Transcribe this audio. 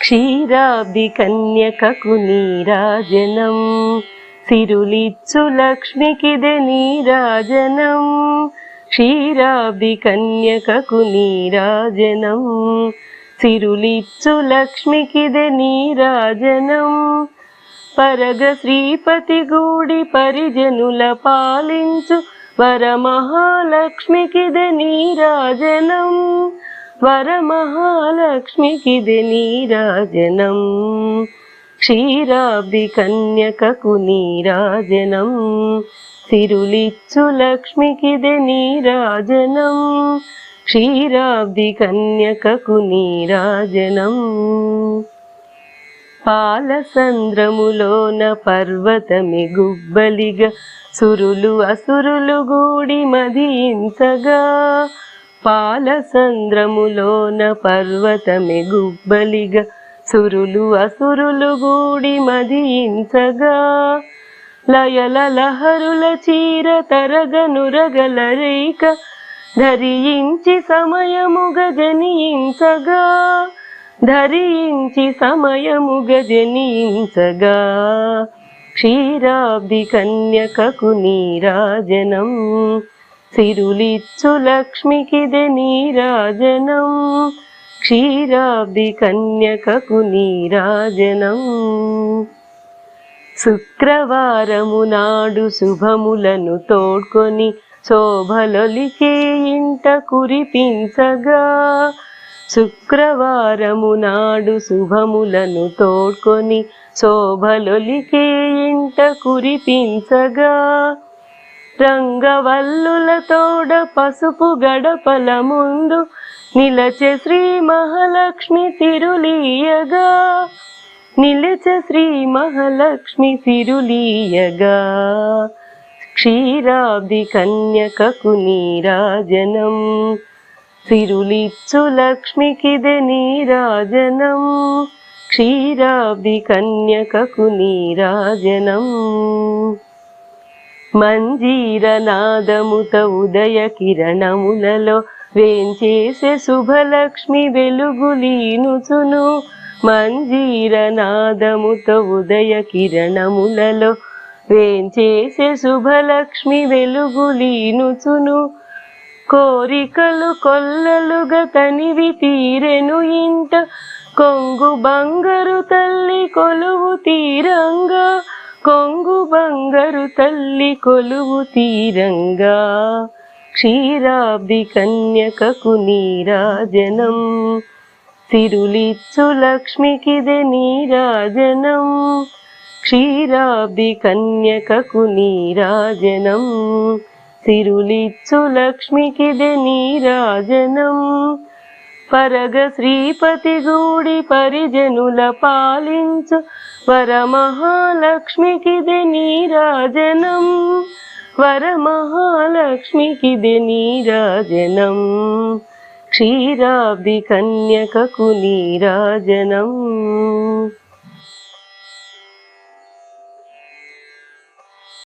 క్షీరాబ్ది కన్యకకు నీరాజనం. సిరులిచ్చు లక్ష్మికిదే నీరాజనం. క్షీరాబ్ది కన్యకకు నీరాజనం. సిరులిచ్చు లక్ష్మికిదే నీరాజనం. పరగ శ్రీపతి గూడి పరిజనుల పాలించు వరమహాలక్ష్మికిదే నీరాజనం. వరమహాలక్ష్మికిదే నీరాజనం. క్షీరాబ్ది కన్యకకు నీరాజనం. సిరులిచ్చు లక్ష్మికిదే నీరాజనం. క్షీరాబ్ది కన్యకకు నీరాజనం. పాలసంద్రములోన పర్వతమి గుబ్బలిగా సురులు అసురులు గూడి మదించగా పాలసంద్రములోన పర్వతమె గుబ్బలిగా సురులు అసురులు గూడి మదించగా లయల లహరుల చీర తరగనురగల రేఖ ధరించి సమయముగ జనించగా. ధరించి సమయముగ జనించగా. క్షీరాబ్ది కన్యకకు నీరాజనం సిరులిచ్చు లక్ష్మికిదే నీరాజనం క్షీరాబ్ది కన్యకకు నీరాజనం శుక్రవారము నాడు శుభములను తోడ్కొని శోభలొలికే ఇంట కురిపించగా. శుక్రవారము నాడు శుభములను తోడ్కొని శోభలొలికే ఇంట కురిపించగా. రంగవల్లుల తోడ పసుపు గడపల ముందు నిలచే శ్రీ మహాలక్ష్మి తిరులీయగా. నిలచె శ్రీ మహాలక్ష్మి తిరులీయగా. క్షీరాబ్ది కన్యకకు నీరాజనం. తిరులిచ్చు లక్ష్మికిదే నీరాజనం. క్షీరాబ్ది కన్యకకు నీరాజనం. మంజీర నాదముత ఉదయ కిరణములలో వేంచేసే శుభలక్ష్మి వెలుగులీనుచును మంజీర నాదముత ఉదయ కిరణములలో వేంచేసే శుభలక్ష్మి వెలుగులీనుచును కోరికలు కొల్లలుగా తనివి తీరెను ఇంట. కొంగు బంగారు తల్లి కొలువు తీరంగా. కొంగు బంగరు తల్లి కొలువు తీరంగా క్షీరాబ్ది కన్యకకు నీరాజనం. సిరులిచ్చు లక్ష్మికిదే నీరాజనం క్షీరాబ్ది కన్యకకు నీరాజనం. సిరులిచ్చు లక్ష్మికిదే నీరాజనం. పరగ శ్రీపతి గూడి పరిజనుల పాలించు వరమహాలక్ష్మికిది నీరాజనం వరమహాలక్ష్మికిది నీరాజనం క్షీరాబ్ది కన్యకకు నీరాజనం